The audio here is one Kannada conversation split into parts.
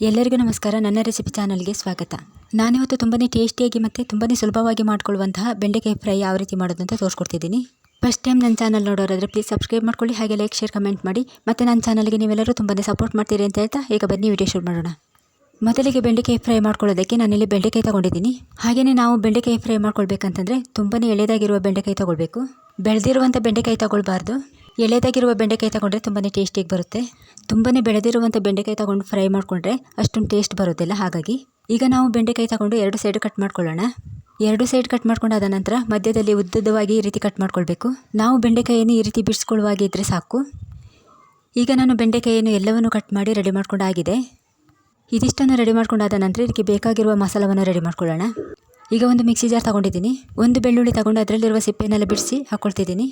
ಎಲ್ಲರಿಗೂ ನಮಸ್ಕಾರ. ನನ್ನ ರೆಸಿಪಿ ಚಾನಲ್ಗೆ ಸ್ವಾಗತ. ನಾನಿವತ್ತು ತುಂಬನೇ ಟೇಸ್ಟಿಯಾಗಿ ಮತ್ತು ತುಂಬನೇ ಸುಲಭವಾಗಿ ಮಾಡ್ಕೊಳ್ಳುವಂತಹ ಬೆಂಡೆಕಾಯಿ ಫ್ರೈ ಯಾವ ರೀತಿ ಮಾಡೋದು ಅಂತ ತೋರಿಸ್ಕೊಡ್ತಿದ್ದೀನಿ. ಫಸ್ಟ್ ಟೈಮ್ ನನ್ನ ಚಾನಲ್ ನೋಡೋರಾದರೆ ಪ್ಲೀಸ್ ಸಬ್ಸ್ಕ್ರೈಬ್ ಮಾಡ್ಕೊಳ್ಳಿ, ಹಾಗೆ ಲೈಕ್ ಶೇರ್ ಕಮೆಂಟ್ ಮಾಡಿ. ಮತ್ತು ನನ್ನ ಚಾನಲ್ಗೆ ನೀವೆಲ್ಲರೂ ತುಂಬನೇ ಸಪೋರ್ಟ್ ಮಾಡ್ತೀರಿ ಅಂತ ಹೇಳ್ತಾ ಈಗ ಬನ್ನಿ ವಿಡಿಯೋ ಶೂಟ್ ಮಾಡೋಣ. ಮೊದಲಿಗೆ ಬೆಂಡೆಕಾಯಿ ಫ್ರೈ ಮಾಡ್ಕೊಳ್ಳೋದಕ್ಕೆ ನಾನಿಲ್ಲಿ ಬೆಂಡೆಕಾಯಿ ತೊಗೊಂಡಿದ್ದೀನಿ. ಹಾಗೆಯೇ ನಾವು ಬೆಂಡೆಕಾಯಿ ಫ್ರೈ ಮಾಡ್ಕೊಳ್ಬೇಕಂತಂದರೆ ತುಂಬನೇ ಎಳೆದಾಗಿರುವ ಬೆಂಡೆಕಾಯಿ ತೊಗೊಳ್ಬೇಕು. ಬೆಳೆದಿರುವಂಥ ಬೆಂಡೆಕಾಯಿ ತೊಗೊಳ್ಬಾರ್ದು. ಎಳೆದಾಗಿರುವ ಬೆಂಡೆಕಾಯಿ ತಗೊಂಡ್ರೆ ತುಂಬಾ ಟೇಸ್ಟಿಯಾಗಿ ಬರುತ್ತೆ. ತುಂಬಾ ಬೆಳೆದಿರುವಂಥ ಬೆಂಡೆಕಾಯಿ ತಗೊಂಡು ಫ್ರೈ ಮಾಡಿಕೊಂಡ್ರೆ ಅಷ್ಟೊಂದು ಟೇಸ್ಟ್ ಬರೋದಿಲ್ಲ. ಹಾಗಾಗಿ ಈಗ ನಾವು ಬೆಂಡೆಕಾಯಿ ತಗೊಂಡು ಎರಡು ಸೈಡ್ ಕಟ್ ಮಾಡ್ಕೊಳ್ಳೋಣ. ಎರಡು ಸೈಡ್ ಕಟ್ ಮಾಡ್ಕೊಂಡಾದ ನಂತರ ಮಧ್ಯದಲ್ಲಿ ಉದ್ದುದ್ದವಾಗಿ ಈ ರೀತಿ ಕಟ್ ಮಾಡ್ಕೊಳ್ಬೇಕು. ನಾವು ಬೆಂಡೆಕಾಯಿಯನ್ನು ಈ ರೀತಿ ಬಿಡಿಸ್ಕೊಳ್ಳುವಾಗಿ ಇದ್ದರೆ ಸಾಕು. ಈಗ ನಾನು ಬೆಂಡೆಕಾಯಿಯನ್ನು ಎಲ್ಲವನ್ನು ಕಟ್ ಮಾಡಿ ರೆಡಿ ಮಾಡ್ಕೊಂಡಾಗಿದೆ ಇದಿಷ್ಟನ್ನು ರೆಡಿ ಮಾಡ್ಕೊಂಡಾದ ನಂತರ ಇದಕ್ಕೆ ಬೇಕಾಗಿರುವ ಮಸಾಲವನ್ನು ರೆಡಿ ಮಾಡ್ಕೊಳ್ಳೋಣ. ಈಗ ಒಂದು ಮಿಕ್ಸಿ ಜಾರ್ ತಗೊಂಡಿದ್ದೀನಿ. ಒಂದು ಬೆಳ್ಳುಳ್ಳಿ ತಗೊಂಡು ಅದರಲ್ಲಿರುವ ಸಿಪ್ಪೆನೆಲ್ಲ ಬಿಡಿಸಿ ಹಾಕ್ಕೊಳ್ತಿದ್ದೀನಿ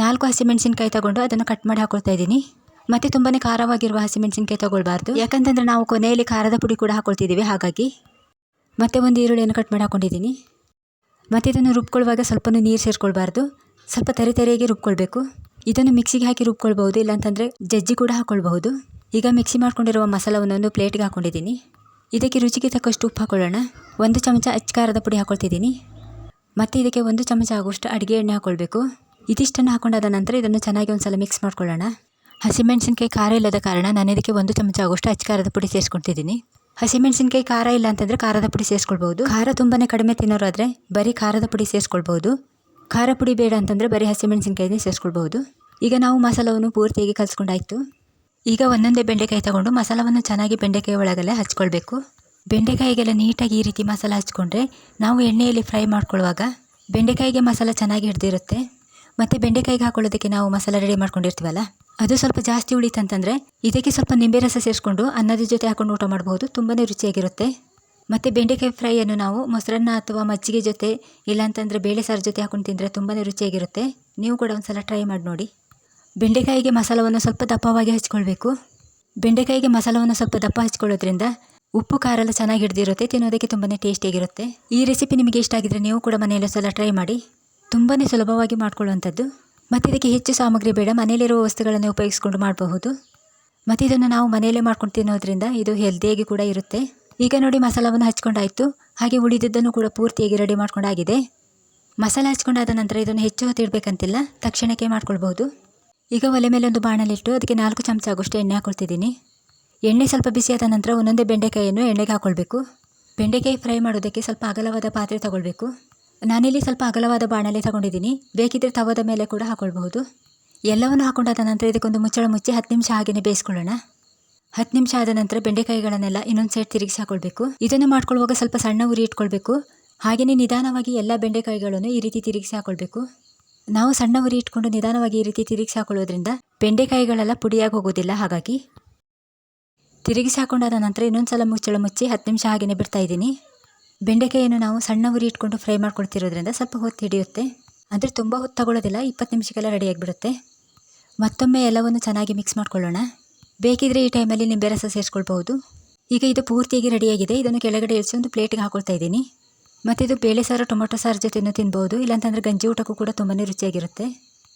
ನಾಲ್ಕು ಹಸಿಮೆಣಸಿನ್ಕಾಯಿ ತಗೊಂಡು ಅದನ್ನು ಕಟ್ ಮಾಡಿ ಹಾಕೊಳ್ತಾ ಇದ್ದೀನಿ. ಮತ್ತೆ ತುಂಬಾ ಖಾರವಾಗಿರುವ ಹಸಿಮೆಣಸಿನ್ಕಾಯಿ ತಗೊಳ್ಬಾರ್ದು. ಯಾಕಂತಂದರೆ ನಾವು ಕೊನೆಯಲ್ಲಿ ಖಾರದ ಪುಡಿ ಕೂಡ ಹಾಕೊಳ್ತಿದ್ದೀವಿ, ಹಾಗಾಗಿ. ಮತ್ತೆ ಒಂದು ಈರುಳ್ಳಿಯನ್ನು ಕಟ್ ಮಾಡಿ ಹಾಕೊಂಡಿದ್ದೀನಿ. ಮತ್ತು ಇದನ್ನು ರುಬ್ಕೊಳ್ಳುವಾಗ ಸ್ವಲ್ಪ ನೀರು ಸೇರಿಕೊಳ್ಬಾರ್ದು. ಸ್ವಲ್ಪ ತರಿ ತರಿಯಾಗಿ ರುಬ್ಕೊಳ್ಬೇಕು. ಇದನ್ನು ಮಿಕ್ಸಿಗೆ ಹಾಕಿ ರುಬ್ಕೊಳ್ಬಹುದು, ಇಲ್ಲಾಂತಂದರೆ ಜಜ್ಜಿ ಕೂಡ ಹಾಕ್ಕೊಳ್ಬಹುದು ಈಗ ಮಿಕ್ಸಿ ಮಾಡ್ಕೊಂಡಿರುವ ಮಸಾಲವನ್ನು ಪ್ಲೇಟ್ಗೆ ಹಾಕೊಂಡಿದ್ದೀನಿ. ಇದಕ್ಕೆ ರುಚಿಗೆ ತಕ್ಕಷ್ಟು ಉಪ್ಪು ಹಾಕೊಳ್ಳೋಣ. ಒಂದು ಚಮಚ ಅಚ್ಚ ಖಾರದ ಪುಡಿ ಹಾಕೊಳ್ತಿದ್ದೀನಿ. ಮತ್ತು ಇದಕ್ಕೆ ಒಂದು ಚಮಚ ಆಗುವಷ್ಟು ಅಡುಗೆ ಎಣ್ಣೆ ಹಾಕ್ಕೊಳ್ಬೇಕು ಇದಿಷ್ಟನ್ನು ಹಾಕೊಂಡಾದ ನಂತರ ಇದನ್ನು ಚೆನ್ನಾಗಿ ಒಂದು ಸಲ ಮಿಕ್ಸ್ ಮಾಡ್ಕೊಳ್ಳೋಣ. ಹಸಿಮೆಣಸಿನ್ಕಾಯಿ ಖಾರ ಇಲ್ಲದ ಕಾರಣ ನಾನು ಇದಕ್ಕೆ ಒಂದು ಚಮಚ ಆಗೋಷ್ಟು ಅಚ್ಚ ಖಾರದ ಪುಡಿ ಸೇರಿಸ್ಕೊಳ್ತಿದ್ದೀನಿ ಹಸಿಮೆಣಸಿನ್ಕಾಯಿ ಖಾರ ಇಲ್ಲ ಅಂತಂದರೆ ಖಾರದ ಪುಡಿ ಸೇರಿಸ್ಕೊಳ್ಬೋದು ಖಾರ ತುಂಬಾ ಕಡಿಮೆ ತಿನ್ನೋರಾದರೆ ಬರೀ ಖಾರದ ಪುಡಿ ಸೇರಿಸ್ಕೊಳ್ಬೋದು ಖಾರ ಪುಡಿ ಬೇಡ ಅಂತಂದರೆ ಬರೀ ಹಸಿಮೆಣಸಿನ್ಕಾಯಿನೇ ಸೇರಿಸ್ಕೊಳ್ಬೋದು ಈಗ ನಾವು ಮಸಾಲವನ್ನು ಪೂರ್ತಿಯಾಗಿ ಕಲಿಸ್ಕೊಂಡಾಯಿತು. ಈಗ ಒಂದೊಂದೇ ಬೆಂಡೆಕಾಯಿ ತಗೊಂಡು ಮಸಾಲವನ್ನು ಚೆನ್ನಾಗಿ ಬೆಂಡೆಕಾಯಿ ಒಳಗಲ್ಲೇ ಹಚ್ಕೊಳ್ಬೇಕು. ಬೆಂಡೆಕಾಯಿಗೆಲ್ಲ ನೀಟಾಗಿ ಈ ರೀತಿ ಮಸಾಲ ಹಚ್ಕೊಂಡ್ರೆ ನಾವು ಎಣ್ಣೆಯಲ್ಲಿ ಫ್ರೈ ಮಾಡ್ಕೊಳ್ಳುವಾಗ ಬೆಂಡೆಕಾಯಿಗೆ ಮಸಾಲ ಚೆನ್ನಾಗಿ ಹಿಡ್ದಿರುತ್ತೆ. ಮತ್ತು ಬೆಂಡೆಕಾಯಿಗೆ ಹಾಕೊಳ್ಳೋದಕ್ಕೆ ನಾವು ಮಸಾಲ ರೆಡಿ ಮಾಡ್ಕೊಂಡಿರ್ತೀವಲ್ಲ? ಅದು ಸ್ವಲ್ಪ ಜಾಸ್ತಿ ಉಳಿತಂತಂದರೆ ಇದಕ್ಕೆ ಸ್ವಲ್ಪ ನಿಂಬೆ ರಸ ಸೇರಿಸ್ಕೊಂಡು ಅನ್ನದ ಜೊತೆ ಹಾಕೊಂಡು ಊಟ ಮಾಡ್ಬೋದು. ತುಂಬಾ ರುಚಿಯಾಗಿರುತ್ತೆ. ಮತ್ತು ಬೆಂಡೆಕಾಯಿ ಫ್ರೈಯನ್ನು ನಾವು ಮೊಸರನ್ನ ಅಥವಾ ಮಜ್ಜಿಗೆ ಜೊತೆ ಇಲ್ಲಾಂತಂದರೆ ಬೇಳೆ ಸಾರು ಜೊತೆ ಹಾಕೊಂಡು ತಿಂದರೆ ತುಂಬಾ ರುಚಿಯಾಗಿರುತ್ತೆ. ನೀವು ಕೂಡ ಒಂದು ಸಲ ಟ್ರೈ ಮಾಡಿ ನೋಡಿ. ಬೆಂಡೆಕಾಯಿಗೆ ಮಸಾಲವನ್ನು ಸ್ವಲ್ಪ ದಪ್ಪವಾಗಿ ಹಚ್ಕೊಳ್ಬೇಕು. ಬೆಂಡೆಕಾಯಿಗೆ ಮಸಾಲವನ್ನು ಸ್ವಲ್ಪ ದಪ್ಪ ಹಚ್ಕೊಳ್ಳೋದ್ರಿಂದ ಉಪ್ಪು ಖಾರ ಎಲ್ಲ ಚೆನ್ನಾಗಿ ಹಿಡಿದಿರುತ್ತೆ, ತಿನ್ನೋದಕ್ಕೆ ತುಂಬಾ ಟೇಸ್ಟಿಯಾಗಿರುತ್ತೆ ಈ ರೆಸಿಪಿ ನಿಮಗೆ ಇಷ್ಟ ಆಗಿದ್ರೆ ನೀವು ಕೂಡ ಮನೆಯಲ್ಲಿ ಸಲ ಟ್ರೈ ಮಾಡಿ. ತುಂಬಾ ಸುಲಭವಾಗಿ ಮಾಡಿಕೊಳ್ಳುವಂಥದ್ದು. ಮತ್ತು ಇದಕ್ಕೆ ಹೆಚ್ಚು ಸಾಮಗ್ರಿ ಬೇಡ, ಮನೆಯಲ್ಲಿರುವ ವಸ್ತುಗಳನ್ನು ಉಪಯೋಗಿಸ್ಕೊಂಡು ಮಾಡಬಹುದು. ಮತ್ತು ಇದನ್ನು ನಾವು ಮನೆಯಲ್ಲೇ ಮಾಡ್ಕೊಂಡು ತಿನ್ನೋದ್ರಿಂದ ಇದು ಹೆಲ್ದಿಯಾಗಿ ಕೂಡ ಇರುತ್ತೆ. ಈಗ ನೋಡಿ ಮಸಾಲವನ್ನು ಹಚ್ಕೊಂಡಾಯಿತು. ಹಾಗೆ ಉಳಿದಿದ್ದನ್ನು ಕೂಡ ಪೂರ್ತಿಯಾಗಿ ರೆಡಿ ಮಾಡ್ಕೊಂಡಾಗಿದೆ. ಮಸಾಲೆ ಹಚ್ಕೊಂಡಾದ ನಂತರ ಇದನ್ನು ಹೆಚ್ಚು ಹೊತ್ತು ಇಡಬೇಕಂತಿಲ್ಲ. ತಕ್ಷಣಕ್ಕೆ ಮಾಡ್ಕೊಳ್ಬೋದು ಈಗ ಒಲೆ ಮೇಲೆ ಒಂದು ಬಾಣಲಿಟ್ಟು ಅದಕ್ಕೆ ನಾಲ್ಕು ಚಮಚ ಆಗುವಷ್ಟು ಎಣ್ಣೆ ಹಾಕೊಳ್ತಿದ್ದೀನಿ. ಎಣ್ಣೆ ಸ್ವಲ್ಪ ಬಿಸಿಯಾದ ನಂತರ ಒಂದೊಂದೇ ಬೆಂಡೆಕಾಯಿಯನ್ನು ಎಣ್ಣೆಗೆ ಹಾಕ್ಕೊಳ್ಬೇಕು ಬೆಂಡೆಕಾಯಿ ಫ್ರೈ ಮಾಡೋದಕ್ಕೆ ಸ್ವಲ್ಪ ಅಗಲವಾದ ಪಾತ್ರೆ ತಗೊಳ್ಬೇಕು. ನಾನಿಲ್ಲಿ ಸ್ವಲ್ಪ ಅಗಲವಾದ ಬಾಣಲೆ ತಗೊಂಡಿದ್ದೀನಿ. ಬೇಕಿದ್ದರೆ ತವದ ಮೇಲೆ ಕೂಡ ಹಾಕೊಳ್ಬಹುದು. ಎಲ್ಲವನ್ನು ಹಾಕೊಂಡಾದ ನಂತರ ಇದಕ್ಕೊಂದು ಮುಚ್ಚಳ ಮುಚ್ಚಿ ಹತ್ತು ನಿಮಿಷ ಹಾಗೆಯೇ ಬೇಯಿಸ್ಕೊಳ್ಳೋಣ. ಹತ್ತು ನಿಮಿಷ ಆದ ನಂತರ ಬೆಂಡೆಕಾಯಿಗಳನ್ನೆಲ್ಲ ಇನ್ನೊಂದು ಸೈಡ್ ತಿರುಗಿಸಿ ಹಾಕೊಳ್ಬೇಕು. ಇದನ್ನು ಮಾಡ್ಕೊಳ್ಳುವಾಗ ಸ್ವಲ್ಪ ಸಣ್ಣ ಉರಿ ಇಟ್ಕೊಳ್ಬೇಕು. ಹಾಗೆಯೇ ನಿಧಾನವಾಗಿ ಎಲ್ಲ ಬೆಂಡೆಕಾಯಿಗಳನ್ನು ಈ ರೀತಿ ತಿರುಗಿಸಿ ಹಾಕೊಳ್ಬೇಕು. ನಾವು ಸಣ್ಣ ಉರಿ ಇಟ್ಕೊಂಡು ನಿಧಾನವಾಗಿ ಈ ರೀತಿ ತಿರುಗಿಸಿ ಹಾಕೊಳ್ಳೋದ್ರಿಂದ ಬೆಂಡೆಕಾಯಿಗಳೆಲ್ಲ ಪುಡಿಯಾಗಿ ಹೋಗೋದಿಲ್ಲ. ಹಾಗಾಗಿ ತಿರುಗಿಸಿ ಹಾಕೊಂಡಾದ ನಂತರ ಇನ್ನೊಂದು ಸಲ ಮುಚ್ಚಳ ಮುಚ್ಚಿ ಹತ್ತು ನಿಮಿಷ ಹಾಗೆಯೇ ಬಿಡ್ತಾ ಇದ್ದೀನಿ. ಬೆಂಡೆಕಾಯಿಯನ್ನು ನಾವು ಸಣ್ಣ ಉರಿ ಇಟ್ಕೊಂಡು ಫ್ರೈ ಮಾಡ್ಕೊಳ್ತಿರೋದ್ರಿಂದ ಸ್ವಲ್ಪ ಹೊತ್ತು ಹಿಡಿಯುತ್ತೆ. ಅಂದರೆ ತುಂಬ ಹೊತ್ತು ತಗೊಳ್ಳೋದಿಲ್ಲ, ಇಪ್ಪತ್ತು ನಿಮಿಷಕ್ಕೆಲ್ಲ ರೆಡಿಯಾಗಿಬಿಡುತ್ತೆ ಮತ್ತೊಮ್ಮೆ ಎಲ್ಲವನ್ನು ಚೆನ್ನಾಗಿ ಮಿಕ್ಸ್ ಮಾಡ್ಕೊಳ್ಳೋಣ. ಬೇಕಿದ್ರೆ ಈ ಟೈಮಲ್ಲಿ ನಿಂಬೆ ರಸ ಸೇರಿಸ್ಕೊಳ್ಬಹುದು. ಈಗ ಇದು ಪೂರ್ತಿಯಾಗಿ ರೆಡಿಯಾಗಿದೆ ಇದನ್ನು ಕೆಳಗಡೆ ಇಳಿಸಿ ಒಂದು ಪ್ಲೇಟಿಗೆ ಹಾಕೊಳ್ತಾ ಇದ್ದೀನಿ. ಮತ್ತು ಇದು ಬೇಳೆ ಸಾರು, ಟೊಮೊಟೊ ಸಾರು ಜೊತೆನೂ ತಿನ್ಬೋದು ಇಲ್ಲಾಂತಂದರೆ ಗಂಜಿ ಊಟಕ್ಕೂ ಕೂಡ ತುಂಬಾ ರುಚಿಯಾಗಿರುತ್ತೆ.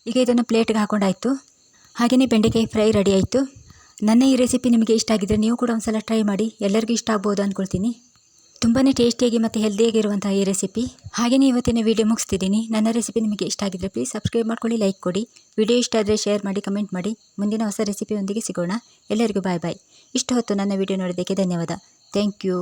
ಈಗ ಇದನ್ನು ಪ್ಲೇಟ್ಗೆ ಹಾಕೊಂಡಾಯಿತು. ಹಾಗೆಯೇ ಬೆಂಡೆಕಾಯಿ ಫ್ರೈ ರೆಡಿ ಆಯಿತು. ನನ್ನ ಈ ರೆಸಿಪಿ ನಿಮಗೆ ಇಷ್ಟ ಆಗಿದ್ದರೆ ನೀವು ಕೂಡ ಒಂದು ಸಲ ಟ್ರೈ ಮಾಡಿ. ಎಲ್ಲರಿಗೂ ಇಷ್ಟ ಆಗ್ಬೋದು ಅಂದ್ಕೊಳ್ತೀನಿ ತುಂಬಾ ಟೇಸ್ಟಿಯಾಗಿ ಮತ್ತು ಹೆಲ್ದಿಯಾಗಿರುವಂತಹ ಈ ರೆಸಿಪಿ ಹಾಗೆಯೇ ಇವತ್ತಿನ ವೀಡಿಯೋ ಮುಗಿಸ್ತಿದ್ದೀನಿ. ನನ್ನ ರೆಸಿಪಿ ನಿಮಗೆ ಇಷ್ಟ ಆಗಿದ್ರೆ ಪ್ಲೀಸ್ ಸಬ್ಸ್ಕ್ರೈಬ್ ಮಾಡ್ಕೊಳ್ಳಿ ಲೈಕ್ ಕೊಡಿ. ವಿಡಿಯೋ ಇಷ್ಟ ಆದರೆ ಶೇರ್ ಮಾಡಿ ಕಮೆಂಟ್ ಮಾಡಿ. ಮುಂದಿನ ಹೊಸ ರೆಸಿಪಿಯೊಂದಿಗೆ ಸಿಗೋಣ. ಎಲ್ಲರಿಗೂ ಬಾಯ್ ಬಾಯ್ ಇಷ್ಟು ಹೊತ್ತು ನನ್ನ ವೀಡಿಯೋ ನೋಡೋದಕ್ಕೆ ಧನ್ಯವಾದ. Thank you